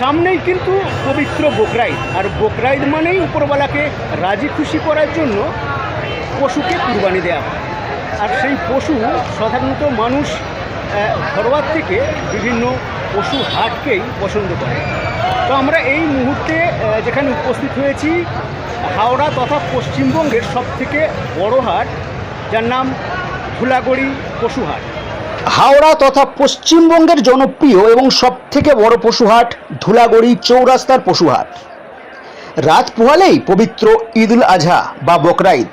সামনেই কিন্তু পবিত্র বকরাইদ। আর বকরাইদ মানেই উপরওয়ালাকে রাজি খুশি করার জন্য পশুকে কুরবানি দেওয়া হয়। আর সেই পশু সাধারণত মানুষ ঘরোয়ার থেকে বিভিন্ন পশু হাটকেই পছন্দ করে। তো আমরা এই মুহূর্তে যেখানে উপস্থিত হয়েছি, হাওড়া তথা পশ্চিমবঙ্গের সবথেকে বড় হাট, যার নাম ধুলাগড়ি পশু হাট। হাওড়া তথা পশ্চিমবঙ্গের জনপ্রিয় এবং সবথেকে বড় পশুহাট ধুলাগড়ি চৌরাস্তার পশুহাট। রাত পোহালেই পবিত্র ঈদুল আজহা বা বকরাইদ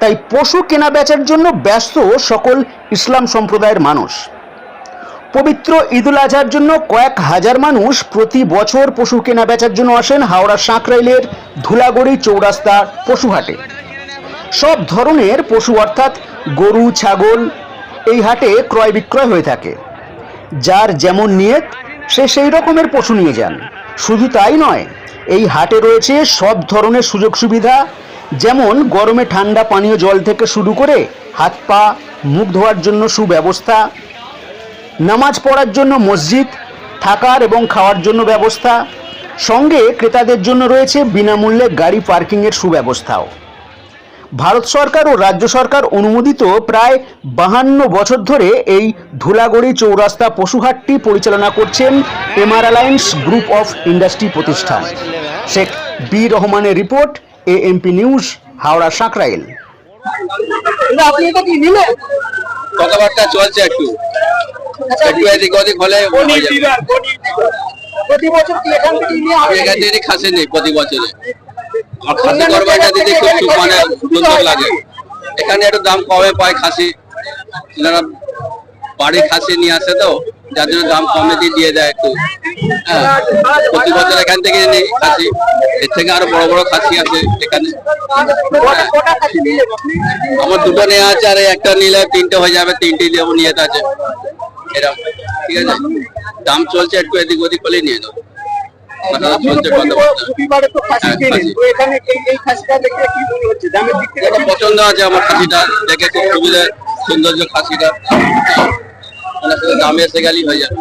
তাই পশু কেনা বেচার জন্য ব্যস্ত সকল ইসলাম সম্প্রদায়ের মানুষ। পবিত্র ঈদুল আজহার জন্য কয়েক হাজার মানুষ প্রতি বছর পশু কেনা বেচার জন্য আসেন হাওড়া সাঁকরাইলের ধুলাগড়ি চৌরাস্তার পশুহাটে। সব ধরনের পশু অর্থাৎ গরু, ছাগল এই হাটে ক্রয় বিক্রয় হয়ে থাকে। যার যেমন নিয়ত, সে সেই রকমের পশু নিয়ে যান। শুধু তাই নয়, এই হাটে রয়েছে সব ধরনের সুযোগ সুবিধা, যেমন গরমে ঠান্ডা পানীয় জল থেকে শুরু করে হাত পা, মুখ ধোয়ার জন্য সুব্যবস্থা, নামাজ পড়ার জন্য মসজিদ, থাকার এবং খাওয়ার জন্য ব্যবস্থা। সঙ্গে ক্রেতাদের জন্য রয়েছে বিনামূল্যে গাড়ি পার্কিংয়ের সুব্যবস্থাও। ভারত সরকার ও রাজ্য সরকার অনুমোদিত প্রায় বাহান্ন বছর ধরে এই ধুলাগড়ি চৌরাস্তা পশুহাটটি পরিচালনা করছেন MR alliance group of industry প্রতিষ্ঠান। শেখ বি রহমানের report AMP news Howrah Sankrail. কথাবার্তা চলছে একটু। একটু এদিক ওদিক হলে প্রতি বছর কি এখান থেকে নিয়ে আমি এখান থেকে খাসি নেই প্রতি বছরে। খাসি করবাটা দিতে খুব মানে সুন্দর লাগে। এখানে একটু দাম কমে পায় খাসি। এনারা বাড়ি খাসি নিয়ে আসে তো যার জন্য দাম কমে দিয়ে দিয়ে দেয় একটু। হ্যাঁ প্রতি বছর এখান থেকে নেই খাসি। এর থেকে আরও বড় বড় খাসি আছে এখানে। আপনি? আমার দুটো নেওয়া আছে আর একটা নিলে তিনটে হয়ে যাবে তিনটে নিয়ে নিয়ে আছে। এরকম ঠিক আছে? দাম চলছে একটু এদিক ওদিক হলেই নিয়ে নেব। পছন্দ আছে আমার খাসিটা। দেখে খুব সুবিধা সৌন্দর্য খাসিটা। মানে দামে এসে গেলেই হয়ে যাবে।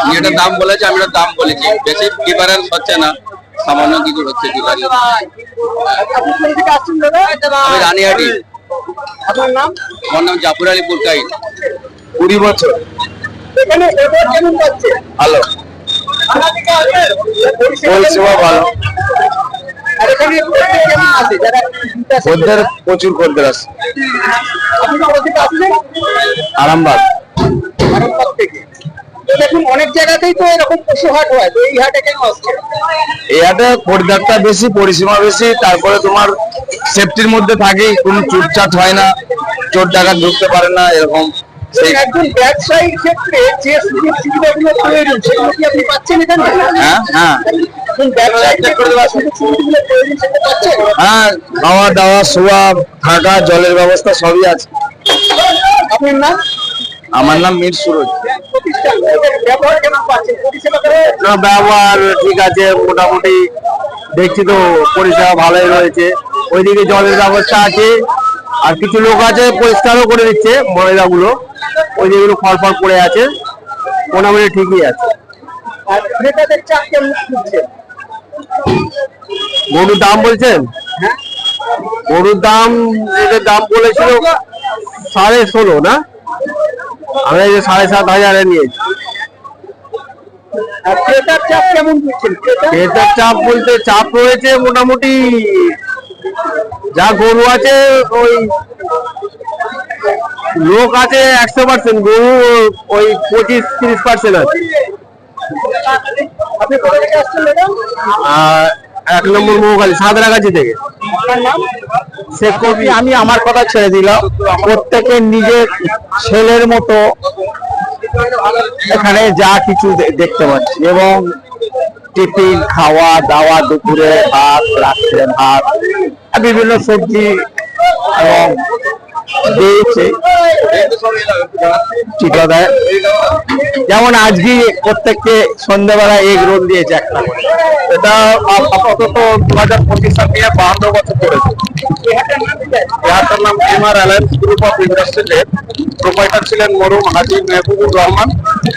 আমি দাম বলেছি আমি দাম বলেছি। বেশি ডিফারেন্স হচ্ছে না। সামান্য কিছু হচ্ছে আমি রানিহাটি। আপনার নাম? আমার নাম জাফর আলী পুরকাই। কুড়ি বছর। এখানে এবার কেমন পাচ্ছে ভালো। পরিষেবা ভালো। খদ্দের প্রচুর খদ্দের আছে। আরামবাগ। আরামবাগ দেখুন অনেক জায়গাতেই তো এরকম পশু হাট হয় তো এই হাটে কেন আসছে? এই হাটে খরিদ্দারটা বেশি পরিসীমা বেশি তারপরে তোমার সেফটির মধ্যে থাকে কোনো চুটচাট হয় না চোর ডাকাত ঢুকতে পারে না এরকম। একজন ব্যবসায়ীর ক্ষেত্রে যে সুযোগ সুবিধাগুলো প্রয়োজন সেগুলো কি আপনি পাচ্ছেন এখানে? হ্যাঁ হ্যাঁ। হ্যাঁ খাওয়া দাওয়া শোয়া থাকা জলের ব্যবস্থা সবই আছে। আপনার নাম? আমার নাম মীর সুরজ। না, ব্যবহার ঠিক আছে মোটামুটি দেখছি তো পরিষেবা ভালোই রয়েছে। ওইদিকে জলের ব্যবস্থা আছে। আর কিছু লোক আছে পরিষ্কারও করে দিচ্ছে ময়লাগুলো। ওই যেগুলো ফল ফল পড়ে আছে। মোটামুটি ঠিকই আছে। গরুর দাম বলছেন? গরুর দাম এদের দাম বলেছিল সাড়ে ষোলো না? আমরা এই যে সাড়ে সাত হাজারে নিয়েছি। ক্রেতার চাপ বলতে চাপ রয়েছে মোটামুটি যা গরু আছে ওই লোক আছে একশো পার্সেন্ট গরু ওই পঁচিশ তিরিশ পার্সেন্ট আছে। এক নম্বর মৌখালি সাঁতরাগাছি থেকে। সে কপি আমি আমার কথা ছেড়ে দিলাম। প্রত্যেকে নিজের ছেলের মতো এখানে যা কিছু দেখতে পাচ্ছি। এবং টিফিন খাওয়া দাওয়া দুপুরে ভাত রাত্রে ভাত। বিভিন্ন সবজি এবং দিয়েছে ঠিকাদার যেমন আজকে প্রত্যেককে সন্ধ্যাবেলা এগ রোল দিয়েছে একটা। এটা আপাতত দু হাজার পঁচিশ সাল নিয়ে বাহান্ন বছর করেছে এহাটার নাম এমআর অ্যালায়েন্স গ্রুপ অফ ইন্ডাস্ট্রিজের প্রোপাইটার ছিলেন মরুম হাজি মেহবুবুর রহমান।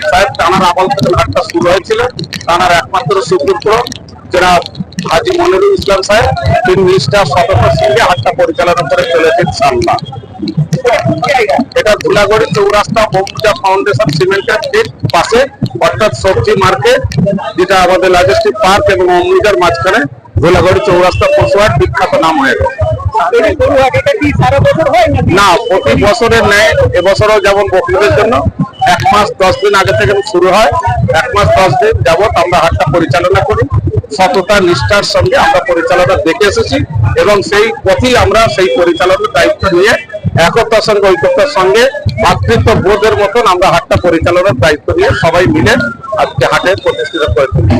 সাহেব টানার আমল থেকে শুরু রয়েছিলেন তার একমাত্র সুপুত্র যারা হাজি মনিরুল ইসলাম সাহেব তিনি নিষ্ঠা সততার সঙ্গে হাটটা পরিচালনা করে চলেছেন সাল্লাহ এটা ধুলাগড়ি চৌরাস্তা বম্বুজা ফাউন্ডেশন সিমেন্টের ঠিক পাশে অর্থাৎ সবজি মার্কেট যেটা আমাদের লাজেস্টিক পার্ক এবং অমৃতার মাঝখানে ধুলাগড়ি চৌরাস্তা পশুহাট বিখ্যাত নাম হয়ে নাকি? না প্রতি বছরের ন্যায় এবছরও যেমন বকরিদের জন্য এক মাস দশ দিন আগে থেকে শুরু হয় এক মাস দশ দিন যাবত আমরা হাটটা পরিচালনা করি। সততা নিষ্ঠার সঙ্গে আমরা পরিচালনা দেখে এসেছি এবং সেই পথেই আমরা সেই পরিচালনার দায়িত্ব নিয়ে একতার সঙ্গে, ঐক্যতার সঙ্গে মাতৃত্ব বোধের মতন আমরা হাটটা পরিচালনার দায়িত্ব নিয়ে সবাই মিলে আজকে হাটে প্রতিষ্ঠিত করে তুলি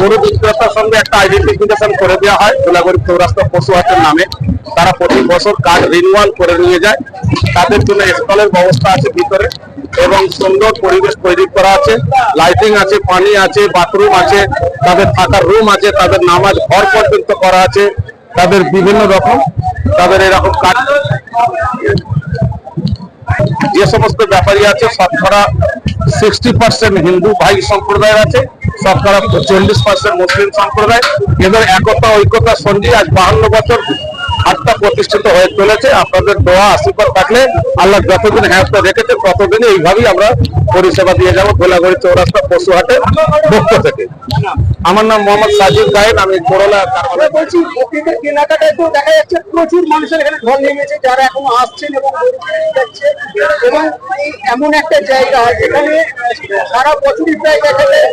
গরু বিক্রেতার সঙ্গে একটা আইডেন্টিফিকেশন করে দেওয়া হয়। গোলাগরি চৌরাস্তা পশু হাটের নামে। তারা প্রতি বছর কার্ড রিনিউয়াল করে নিয়ে যায়। তাদের জন্য স্টলের ব্যবস্থা আছে ভিতরে। এবং সুন্দর পরিবেশ তৈরি করা আছে। লাইটিং আছে, পানি আছে বাথরুম আছে, তাদের থাকার রুম আছে, তাদের নামাজ ঘর পর্যন্ত করা আছে, তাদের বিভিন্ন রকম, তাদের এরকম কাজ যে সমস্ত ব্যাপারী আছে শতকরা সিক্সটি পার্সেন্ট হিন্দু ভাই সম্প্রদায়ের আছে শতকরা চল্লিশ পার্সেন্ট মুসলিম সম্প্রদায়। এদের একতা ঐক্যতা সঙ্গে আজ বাহান্ন বছর হাটটা প্রতিষ্ঠিত হয়ে চলেছে। আপনাদের দোয়া, আশীর্বাদ থাকলে আল্লাহ যতদিন হ্যাঁ রেখেছে, ততদিন এইভাবেই আমরা পরিষেবা দিয়ে যাব গোলাগড়ি চৌরাস্তা পশু হাটে পক্ষ থেকে। আমার নাম মোহাম্মদ সাজিদ গায়েন আমি করলা আমরা বলছি কেনাকাটায় তো দেখা যাচ্ছে, প্রচুর মানুষের এখানে ঢল নেমেছে, যারা এখন আসছেন এবং এমন একটা জায়গা, যেখানে সারা বছরই প্রায় দেখা যায়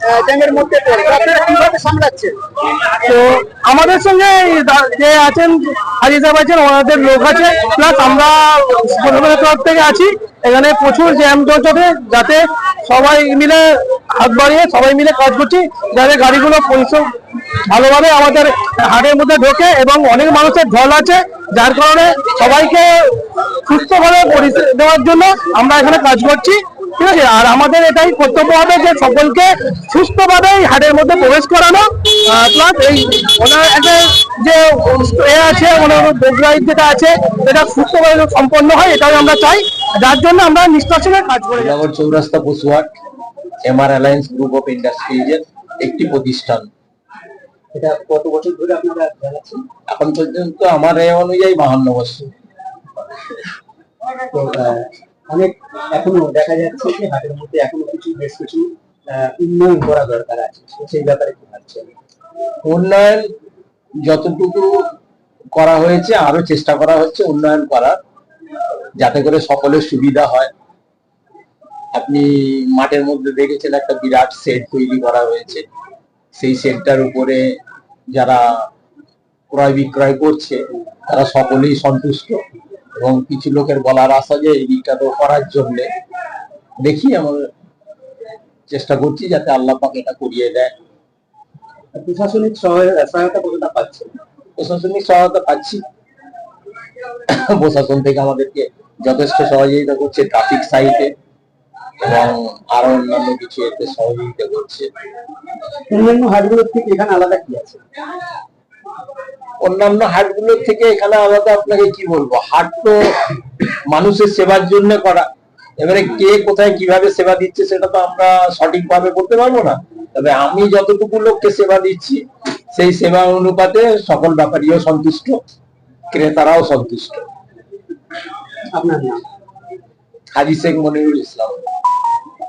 আহ, মধ্যে কীভাবে সামলাচ্ছেন? তো আমাদের সঙ্গে যে আছেন হাজি সাহেব আছেন ওনাদের লোক আছে। প্লাস আমরা তরফ থেকে আছি। এখানে প্রচুর জ্যাম চলছে যাতে সবাই মিলে হাত বাড়িয়ে সবাই মিলে কাজ করছি যাতে গাড়িগুলো পরিশ্রম ভালোভাবে আমাদের হাটের মধ্যে ঢোকে এবং অনেক মানুষের ঢল আছে যার কারণে সবাইকে সুস্থভাবে পরিষেবা দেওয়ার জন্য আমরা এখানে কাজ করছি। ঠিক আছে? আর আমাদের এটাই কর্তব্য হবে যে সকলকে সুস্থভাবে হাটের মধ্যে প্রবেশ করানো। প্লাস এই ওনার একটা যে এ আছে, ওনার ডোগরাইড যেটা আছে এটা সুস্থভাবে সম্পন্ন হয়, এটাই আমরা চাই। যার জন্য আমরা নিষ্ঠার সঙ্গে কাজ করে চৌরাস্তা পশুহাট এমআর অ্যালায়েন্স গ্রুপ অফ ইন্ডাস্ট্রিজের একটি প্রতিষ্ঠান। এটা কত বছর এখন পর্যন্ত আমার এ অনুযায়ী বাহান্ন বছর। অনেক এখনও দেখা যাচ্ছে যে হাটের মধ্যে এখনও কিছু, বেশ কিছু উন্নয়ন করা দরকার আছে। সেই ব্যাপারে কি ভাবছেন? উন্নয়ন যতটুকু করা হয়েছে আরও চেষ্টা করা হচ্ছে উন্নয়ন করার, যাতে করে সকলের সুবিধা হয়। আপনি মাঠের মধ্যে দেখেছেন একটা বিরাট সেট তৈরি করা হয়েছে। সেই সেটটার উপরে যারা ক্রয় বিক্রয় করছে, তারা সকলেই সন্তুষ্ট। এবং কিছু লোকের বলার আশা যে এই দিকটা তো করার জন্য। দেখি আমরা চেষ্টা করছি যাতে আল্লাহ পাক এটা করিয়ে দেয়। প্রশাসনিক সহায়- সহায়তা কতটা পাচ্ছে? প্রশাসনিক সহায়তা পাচ্ছি। প্রশাসন থেকে আমাদেরকে যথেষ্ট সহযোগিতা করছে ট্রাফিক সাইটে এবং আরও অন্যান্য কিছু এতে সহযোগিতা করছে। অন্যান্য হাটগুলোর থেকে এখানে আলাদা কি আছে? অন্যান্য হাটগুলোর থেকে এখানে আলাদা আপনাকে কি বলব? হাট তো মানুষের সেবার জন্য করা। এবারে কে কোথায় কীভাবে সেবা দিচ্ছে সেটা তো আমরা সঠিকভাবে বলতে পারব না। তবে আমি যতটুকু লোককে সেবা দিচ্ছি সেই সেবা অনুপাতে সকল ব্যাপারীও সন্তুষ্ট ক্রেতারাও সন্তুষ্ট। আপনার নাম? হাজি শেখ মনিরুল ইসলাম।